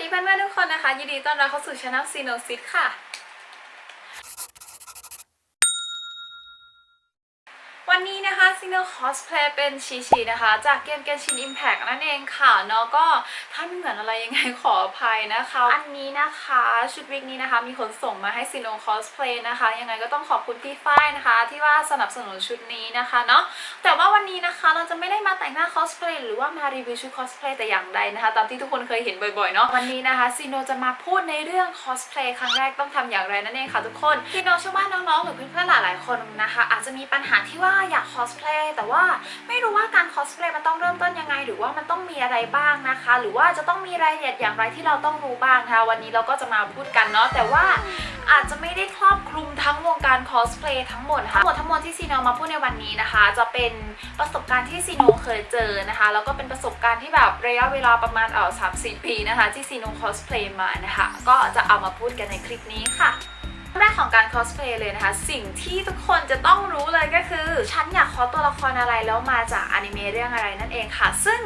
ดีเพื่อนๆทุกคนนะคะ ยินดีต้อนรับเข้าสู่ช anel ซีโนซิตค่ะ วัน นี้นะคะซิงเกิลคอสเพลย์เป็นชีชีนะคะ จากเกม Genshin Impact นั่นเองค่ะเนาะก็ถ้าไม่เหมือนอะไรยังไงขออภัยนะคะ อันนี้นะคะชุดวิกนี้นะคะ มีคนส่งมาให้ซิโนคอสเพลย์นะคะ ยังไงก็ต้องขอบคุณพี่ฝ้ายนะคะ ที่ว่าสนับสนุนชุดนี้นะคะเนาะแต่ว่าวันนี้นะคะเราจะไม่ได้มาแต่งหน้าคอสเพลย์หรือว่ามารีวิวชุดคอสเพลย์แต่อย่างใดนะคะตามที่ทุกคนเคยเห็นบ่อยๆเนาะวันนี้นะคะซีโนจะมาพูดในเรื่องคอสเพลย์ครั้งแรกต้องทำอย่างไรนั่นเองค่ะทุกคนซีโนเชื่อว่าน้องๆหรือเพื่อนๆหลายๆคนนะคะ อาจจะมีปัญหาที่ว่าอยากคอสเพลย์แต่ว่าไม่รู้ว่าการคอสเพลย์มันต้องเริ่มต้นยังไง หรือว่ามันต้องมีอะไรบ้างนะคะ หรือว่าจะต้องมีรายละเอียดอย่างไรที่เราต้องรู้บ้างนะคะวันนี้เราก็จะมาพูดกันเนาะแต่ว่าอาจจะไม่ได้ครอบคลุมทั้งวงการคอสเพลย์ทั้งหมดค่ะทั้งหมดทั้งมวลที่ซีโนมาพูดในวันนี้นะคะ จะเป็นประสบการณ์ที่ซีโนเคยเจอนะคะแล้วก็เป็นประสบการณ์ที่แบบระยะเวลาประมาณเออสามสี่ปีนะคะ ที่ซีโนคอสเพลย์มานะคะ ก็จะเอามาพูดกันในคลิปนี้ค่ะ แรกของการคอสเพลย์เลยนะคะ สิ่งที่ทุกคนจะต้องรู้เลยก็คือ ฉันอยากคอสตัวละครอะไรแล้วมาจากอนิเมะเรื่องอะไรนั่นเองค่ะ ซึ่ง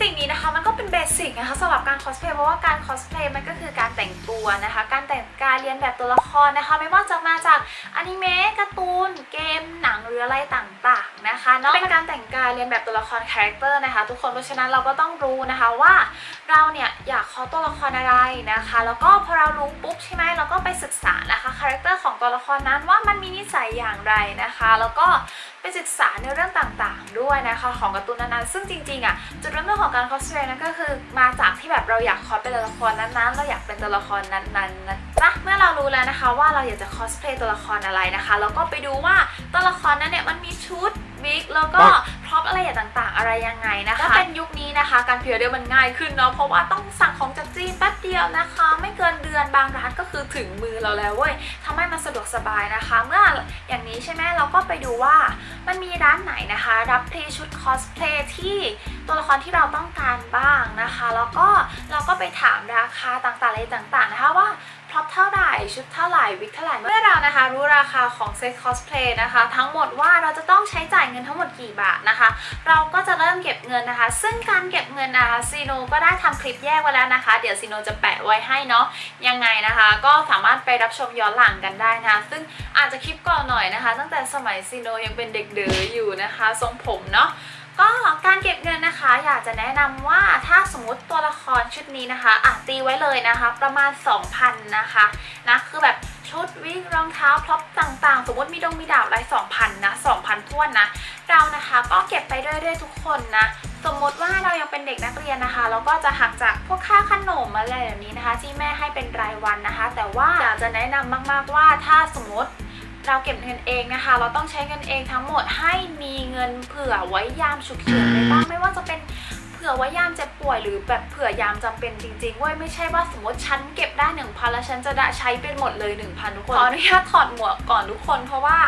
สิ่งนี้นะคะมันก็เป็นเบสิกนะคะสำหรับการคอสเพลย์เพราะว่าการคอสเพลย์มันก็คือการแต่งตัวนะคะ การแต่งกายเรียนแบบตัวละครนะคะ ไม่ว่าจะมาจากอนิเมะการ์ตูน เกมหนังหรืออะไรต่างๆนะคะเนาะเป็นการแต่งกายเรียนแบบตัวละครคาแรคเตอร์นะคะ ทุกคนเพราะฉะนั้นเราก็ต้องรู้นะคะว่าเราเนี่ยอยากคอสตัวละครอะไรนะคะ แล้วก็พอเรารู้ปุ๊บใช่ไหมเราก็ไปศึกษานะคะคาแรคเตอร์ของตัวละครนั้นว่ามันมีนิสัยอย่างไรนะคะ แล้วก็ ไปศึกษาในเรื่องต่างๆ ด้วยนะคะของการ์ตูนนั้นๆซึ่งจริงๆอะจุดเริ่มต้นของการคอสเพลย์นั้นก็คือ มาจากที่แบบเราอยากคอสเป็นตัวละครนั้นๆ เราอยากเป็นตัวละครนั้นๆนะจ๊ะเมื่อเรารู้แล้วนะคะว่าเราอยากจะคอสเพลย์ตัวละครอะไรนะคะเราก็ไปดูว่าตัวละครนั้นเนี่ยมันมีชุดวิกแล้วก็ พร็อพอะไรอย่างต่างๆ อะไรยังไงนะคะถ้าเป็นยุคนี้นะคะ การพิเรียมันง่ายขึ้นเนาะเพราะว่าต้องสั่งของจากจีนแป๊บเดียวนะคะ ไม่เกินเดือนบางร้านก็คือถึงมือเราแล้วเว้ยทำให้มันสะดวกสบายนะคะ เมื่ออย่างนี้ใช่ไหมเราก็ไปดูว่ามันมีร้านไหนนะคะ รับพรีชุดคอสเพลย์ที่ตัวละครที่เราต้องการบ้างนะคะ แล้วก็เราก็ไปถามราคาต่างๆอะไรต่างๆนะคะว่า พร็อพเท่าไหร่ชุดเท่าไหร่วิกเท่าไหร่เมื่อเรานะคะ รู้ราคาของเซ็ตคอสเพลย์นะคะ ทั้งหมดว่าเราจะต้องใช้จ่ายเงินทั้งหมดกี่บาทนะคะ เราก็จะเริ่มเก็บเงินนะคะ ซึ่งการเก็บเงินนะคะซีโนก็ได้ทำคลิปแยกไว้แล้วนะคะ เดี๋ยวซีโนจะแปะไว้ให้เนาะยังไงนะคะ ก็สามารถไปรับชมย้อนหลังกันได้นะคะ ซึ่งอาจจะคลิปก่อนหน่อยนะคะ ตั้งแต่สมัยซีโนยังเป็นเด็กเด๋ออยู่นะคะ ทรงผมเนาะ ก็การเก็บเงินนะคะ อยากจะแนะนำว่าถ้าสมมติตัวละครชุดนี้นะคะอะตีไว้เลยนะคะ ประมาณ 2,000นะคะนะคือแบบชุดวิกรองเท้าพร็อพต่างๆ สมมติมีดงมีดาบอะไร2,000นะ2,000ท้วนนะ เรานะคะก็เก็บไปเรื่อยๆทุกคนนะสมมติว่าเรายังเป็นเด็กนักเรียนนะคะเราก็จะหักจากพวกค่าขนมอะไรแบบนี้นะคะ ที่แม่ให้เป็นรายวันนะคะ แต่ว่าอยากจะแนะนำมากๆว่าถ้าสมมติ เราเก็บเงินเองนะคะ เราต้องใช้เงินเองทั้งหมดให้มีเงินเผื่อไว้ยามฉุกเฉินไว้บ้างไม่ว่าจะเป็นเผื่อไว้ยามเจ็บป่วยหรือแบบเผื่อยามจำเป็นจริงๆเว้ยไม่ใช่ว่าสมมติฉันเก็บได้ 1,000 แล้วฉันจะได้ใช้เป็นหมดเลย 1,000 ทุกคนขออนุญาตถอดหมวกก่อนทุกคนเพราะว่า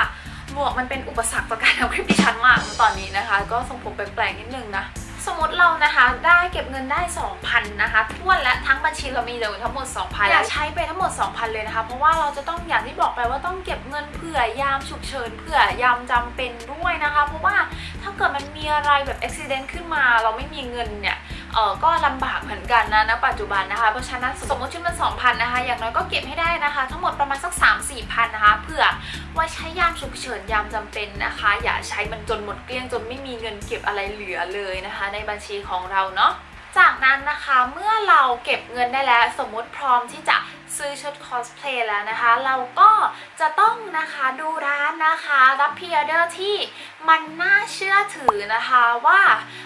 หมวกมันเป็นอุปสรรคต่อการทำคลิปดิฉันมากตอนนี้นะคะ ก็ทรงผมแปลกๆนิดนึงนะ สมมติเรานะคะได้เก็บเงินได้ 2,000 นะคะท้วนและทั้งบัญชีเรามีเหลือทั้งหมด 2,000อย่าใช้ไปทั้งหมด 2,000 เลยนะคะ เพราะว่าเราจะต้องอย่างที่บอกไปว่าต้องเก็บเงินเผื่อยามฉุกเฉินเผื่อยามจำเป็นด้วยนะคะ เพราะว่าถ้าเกิดมันมีอะไรแบบอุบิเหตุขึ้นมา เราไม่มีเงินเนี่ย เออก็ลำบากเหมือนกันนะณปัจจุบันนะคะเพราะฉะนั้นสมมติชุดมัน2,000นะคะอย่างน้อยก็เก็บให้ได้นะคะ ทั้งหมดประมาณสัก 3-4พันนะคะเพื่อไว้ใช้ยามฉุกเฉินยามจำเป็นนะคะ อย่าใช้มันจนหมดเกลี้ยงจนไม่มีเงินเก็บอะไรเหลือเลยนะคะ ในบัญชีของเราเนาะ จากนั้นนะคะเมื่อเราเก็บเงินได้แล้ว สมมติพร้อมที่จะซื้อชุดคอสเพลย์แล้วนะคะ เราก็จะต้องนะคะดูร้านนะคะ รับพรีออเดอร์ที่มันน่าเชื่อถือนะคะว่า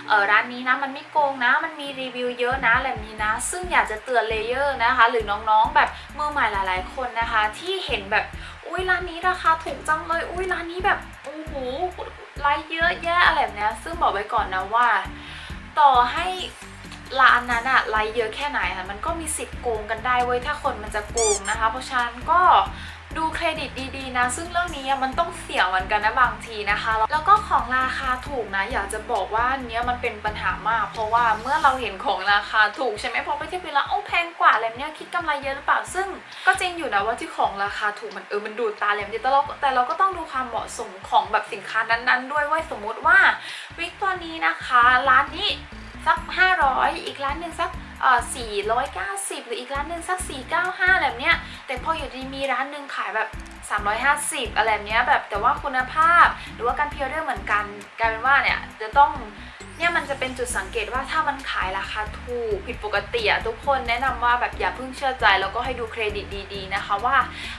เออร้านนี้นะมันไม่โกงนะ มันมีรีวิวเยอะนะอะไรแบบนี้นะ ซึ่งอยากจะเตือนเลเยอร์นะคะ หรือน้องๆแบบมือใหม่หลาย ๆ คนนะคะ ที่เห็นแบบอุ้ยร้านนี้ราคาถูกจังเลยอุ้ยร้านนี้แบบโอ้โหไลค์เยอะแยะอะไรแบบนี้ซึ่งบอกไว้ก่อนนะว่า ต่อให้ ร้านนั้นอะไลค์เยอะแค่ไหนค่ะมันก็มีสิทธิ์โกงกันได้เว้ยถ้าคนมันจะโกงนะคะ เพราะฉะนั้นก็ดูเครดิตดีๆนะ ซึ่งเรื่องนี้มันต้องเสี่ยงเหมือนกันนะบางทีนะคะ แล้วก็ของราคาถูกนะ อยากจะบอกว่าเนี้ยมันเป็นปัญหามาก เพราะว่าเมื่อเราเห็นของราคาถูกใช่ไหมพอไปเทียบกันแล้วโอ้แพงกว่าอะไรเนี้ยคิดกำไรเยอะหรือเปล่า ซึ่งก็จริงอยู่นะว่าที่ของราคาถูกมันเออมันดูตาเลยแต่เราแต่เราก็ต้องดูความเหมาะสมของแบบสินค้านั้นๆ ด้วยว่าสมมติว่าวิกตัวนี้นะคะ ร้านนี้ สัก 500 อีกร้านหนึ่งสักเอ่อ490 หรืออีกร้านหนึ่งสัก 495แบบเนี้ยแต่พออยู่ดีมีร้านหนึ่งขายแบบ 350 อะไรแบบเนี้ยแบบแต่ว่าคุณภาพ หรือว่าการพิออเดอร์เหมือนกันกลายเป็นว่าเนี่ยจะต้อง เนี่ยมันจะเป็นจุดสังเกตว่าถ้ามันขายราคาถูกผิดปกติอะทุกคนแนะนำว่าแบบอย่าเพิ่งเชื่อใจ แล้วก็ให้ดูเครดิตดีๆนะคะว่า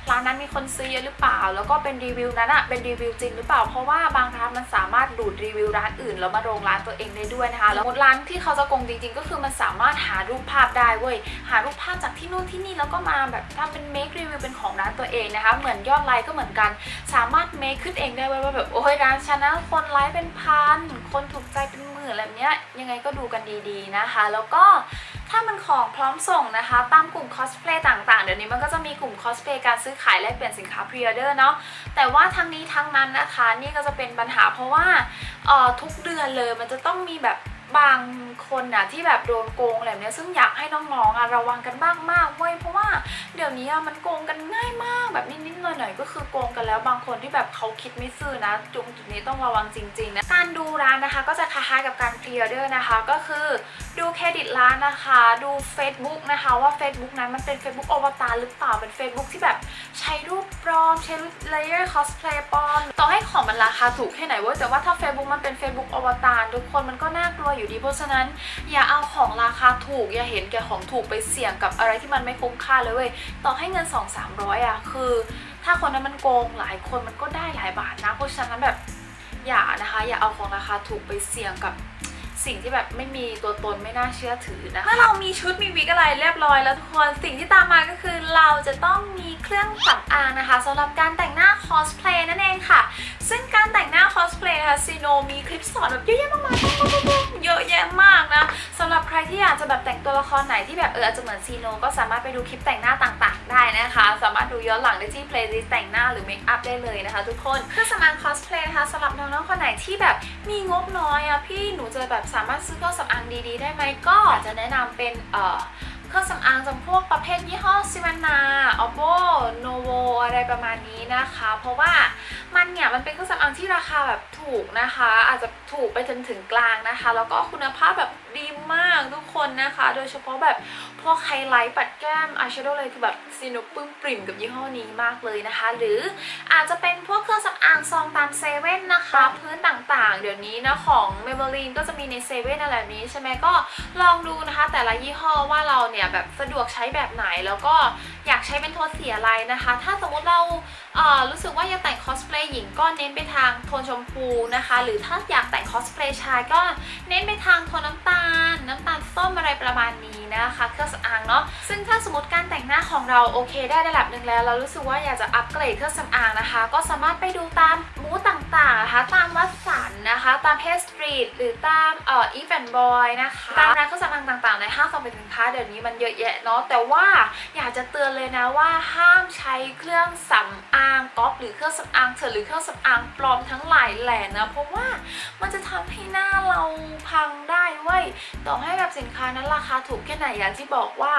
ร้านนั้นมีคนซื้อเยอะหรือเปล่า แล้วก็เป็นรีวิวนั้นอะเป็นรีวิวจริงหรือเปล่าเพราะว่าบางร้านมันสามารถดูดรีวิวร้านอื่น แล้วมาลงร้านตัวเองได้ด้วยนะคะแล้วร้านที่เขาจะโกงจริง ๆ ก็คือมันสามารถหารูปภาพได้เว้ยหารูปภาพจากที่นู่นที่นี่แล้วก็มาแบบทำเป็นเมครีวิวเป็นของร้านตัวเองนะคะเหมือนยอดไลค์ก็เหมือนกัน สามารถเมคขึ้นเองได้เว้ยว่าแบบโอ้ยร้านฉันนะคนไลค์เป็นพันคนถูกใจเป็นหมื่นอะไรเนี้ยยังไงก็ดูกันดีๆนะคะ แล้วก็ถ้ามันของพร้อมส่งนะคะ ตามกลุ่มคอสเพลย์ต่างๆ เดี๋ยวนี้มันก็จะมีกลุ่มคอสเพลย์การซื้อขายแลกเปลี่ยนสินค้าพรีออเดอร์เนาะแต่ว่าทั้งนี้ทั้งนั้นนะคะ นี่ก็จะเป็นปัญหาเพราะว่าเอ่อทุกเดือนเลยมันจะต้องมีแบบ บางคนนะที่แบบโดนโกงอะไรแบบเนี้ยซึ่งอยากให้น้องๆอะระวังกันบ้างมากเว้ยเพราะว่าเดี๋ยวนี้อะมันโกงกันง่ายมากแบบนิดๆหน่อยๆก็คือโกงกันแล้วบางคนที่แบบเขาคิดไม่ซื่อนะจุงจุดนี้ต้องระวังจริงๆนะการดูร้านนะคะก็จะคล้ายๆกับการพรีออเดอร์นะคะก็คือดูเครดิตร้านนะคะ ดู Facebook นะคะว่า Facebook นั้นมันเป็น Facebook อวตารหรือเปล่าเป็น Facebook ที่แบบใช้รูปปลอม ใช้รูปเลเยอร์คอสเพลย์ปลอมต่อให้ของมันราคาถูกแค่ไหนเว้ยแต่ว่าถ้า Facebook มันเป็น Facebook อวตารทุกคนมันก็น่ากลัวอยู่ดีเพราะฉะนั้น อย่าเอาของราคาถูก อย่าเห็นแก่ของถูกไปเสี่ยงกับอะไรที่มันไม่คุ้มค่าเลยเว้ยต่อให้เงิน 2 3 0 0อะคือ ถ้าคนนั้นมันโกงหลายคนมันก็ได้หลายบาทนะเพราะฉะนั้นแบบอย่านะคะ อย่าเอาของราคาถูกไปเสี่ยงกับ สิ่งที่แบบไม่มีตัวตนไม่น่าเชื่อถือนะคะเมื่อเรามีชุดมีวิกอะไรเรียบร้อยแล้วทุกคนสิ่งที่ตามมาก็คือเราจะต้องมีเครื่องสำอางนะคะสำหรับการแต่งหน้าคอสเพลย์นั่นเองค่ะ ซึ่งการแต่งหน้าคอสเพลย์นะคะซีโนมีคลิปสอนแบบเยอะแยะมากมาย ยอะแยะมากนะสำหรับใครที่อยากจะแบบแต่งตัวละครไหนที่แบบเอออาจจะเหมือนซีโนก็สามารถไปดูคลิปแต่งหน้าต่าง ๆ ได้นะคะ สามารถดูย้อนหลังได้ที่เพลย์ลิสต์แต่งหน้าหรือเมคอัพได้เลยนะคะทุกคนเครื่องสำอางคอสเพลย์นะคะสำหรับน้องๆคนไหนที่แบบมีงบน้อยอะพี่หนูจะแบบสามารถซื้อเครื่องสำอางดีๆ ได้ไหมก็อาจจะแนะนำเป็นเอ่อ เครื่องสำอางจำพวกประเภทยี่ห้อซิวานาออโบโนโวอะไรประมาณนี้นะคะ เพราะว่ามันเนี่ยมันเป็นเครื่องสำอางที่ราคาแบบถูกนะคะ อาจจะถูกไปจนถึงกลางนะคะ แล้วก็คุณภาพแบบ ดีมากทุกคนนะคะ โดยเฉพาะแบบพวกไฮไลท์ปัดแก้มอายแชโดว์เลยคือแบบซีโนปึ้มปริ่มกับยี่ห้อนี้มากเลยนะคะ หรืออาจจะเป็นพวกเครื่องสำอางซองตามเซเว่นนะคะ พื้นต่างๆ เดี๋ยวนี้นะของ Maybelline ก็จะมีในเซเว่นอะไรแบบนี้ใช่ไหมก็ลองดูนะคะ แต่ละยี่ห้อว่าเราเนี่ยแบบสะดวกใช้แบบไหนแล้วก็ อยากใช้เป็นโทนสีอะไรนะคะ ถ้าสมมติเราเออรู้สึกว่าอยากแต่งคอสเพลย์หญิงก็เน้นไปทางโทนชมพูนะคะ หรือถ้าอยากแต่งคอสเพลย์ชายก็เน้นไปทางโทนน้ำตาล น้ำตาลส้มอะไรประมาณนี้นะคะ เครื่องสำอางเนาะซึ่งถ้าสมมติการแต่งหน้า ของเราโอเคได้ระดับหนึ่งแล้ว เรารู้สึกว่าอยากจะอัปเกรดเครื่องสำอางนะคะ ก็สามารถไปดูตามมูต่างๆนะคะ ตามวัดสันนะคะ ตามเพสตรีทหรือตามเอ่ออีฟแอนบอยนะคะ ตามร้านเครื่องสำอางต่างๆ ในห้างสรรพสินค้าเดี๋ยวนี้มันเยอะแยะเนาะแต่ว่าอยากจะเตือนเลยนะว่าห้ามใช้เครื่องสำอางก หรือเครื่องสำอางเถื่อนหรือเครื่องสำอางปลอมทั้งหลายแหล่นะ เพราะว่ามันจะทำให้หน้าเราพังได้เว้ยต่อให้แบบสินค้านั้นราคาถูกแค่ไหนอย่างที่บอกว่า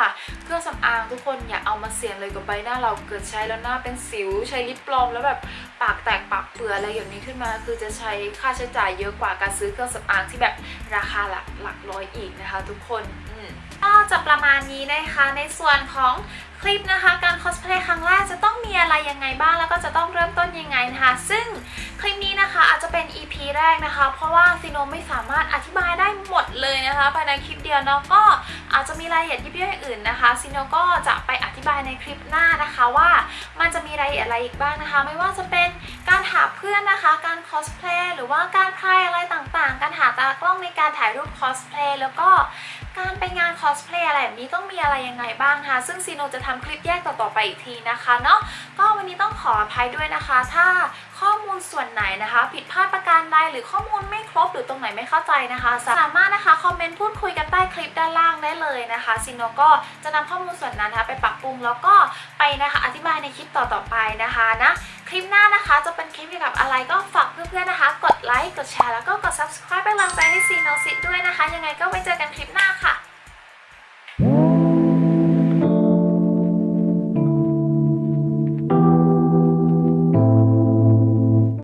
เครื่องสำอางทุกคนอย่าเอามาเสี่ยงเลยกับใบหน้าเราเกิดใช้แล้วหน้าเป็นสิวใช้ลิปปลอม แล้วแบบปากแตกปากเปื่อยอะไรอย่างนี้ขึ้นมา คือจะใช้ค่าใช้จ่ายเยอะกว่าการซื้อเครื่องสำอางที่แบบราคาหลักหลักร้อยอีกนะคะ ทุกคนอืมก็จะประมาณนี้นะคะในส่วนของ คลิปนะคะ การคอสเพลย์ครั้งแรกจะต้องมีอะไรยังไงบ้างแล้วก็จะต้องเริ่มต้นยังไงนะคะ ซึ่งคลิปนี้นะคะอาจจะเป็น EP แรกนะคะ เพราะว่าซีโนไม่สามารถอธิบายได้หมดเลยนะคะภายในคลิปเดียวเนาะก็อาจจะมีรายละเอียดยิบย่อยอื่นนะคะซีโนก็จะไปอธิบายในคลิปหน้านะคะว่ามันจะมีรายละเอียดอะไรอีกบ้างนะคะ ไม่ว่าจะเป็นการหาเพื่อนนะคะ การคอสเพลย์หรือว่าการพายอะไรต่างๆ การหาตากล้องในการถ่ายรูปคอสเพลย์แล้วก็ การไปงานคอสเพลย์อะไรแบบนี้ต้องมีอะไรยังไงบ้างคะซึ่งซีโนจะทำคลิปแยกต่อๆไปอีกทีนะคะเนาะก็วันนี้ต้องขออภัยด้วยนะคะ ถ้าข้อมูลส่วนไหนนะคะ ผิดพลาดประการใดหรือข้อมูลไม่ครบหรือตรงไหนไม่เข้าใจนะคะ สามารถนะคะคอมเมนต์พูดคุยกันใต้คลิปด้านล่างได้เลยนะคะซีโนก็จะนำข้อมูลส่วนนั้นนะคะ ไปปรับปรุงแล้วก็ไปนะคะอธิบายในคลิปต่อๆไปนะคะนะ ลิปหน้านะคะ จะเป็นคลิปเกี่ยวกับอะไรก็ฝากเพื่อนๆนะคะ กดไลค์ กดแชร์ แล้วก็กด subscribe เป็นกำลังใจให้ซีโนซิด้วยนะคะ ยังไงก็ไว้เจอกันคลิปหน้าค่ะ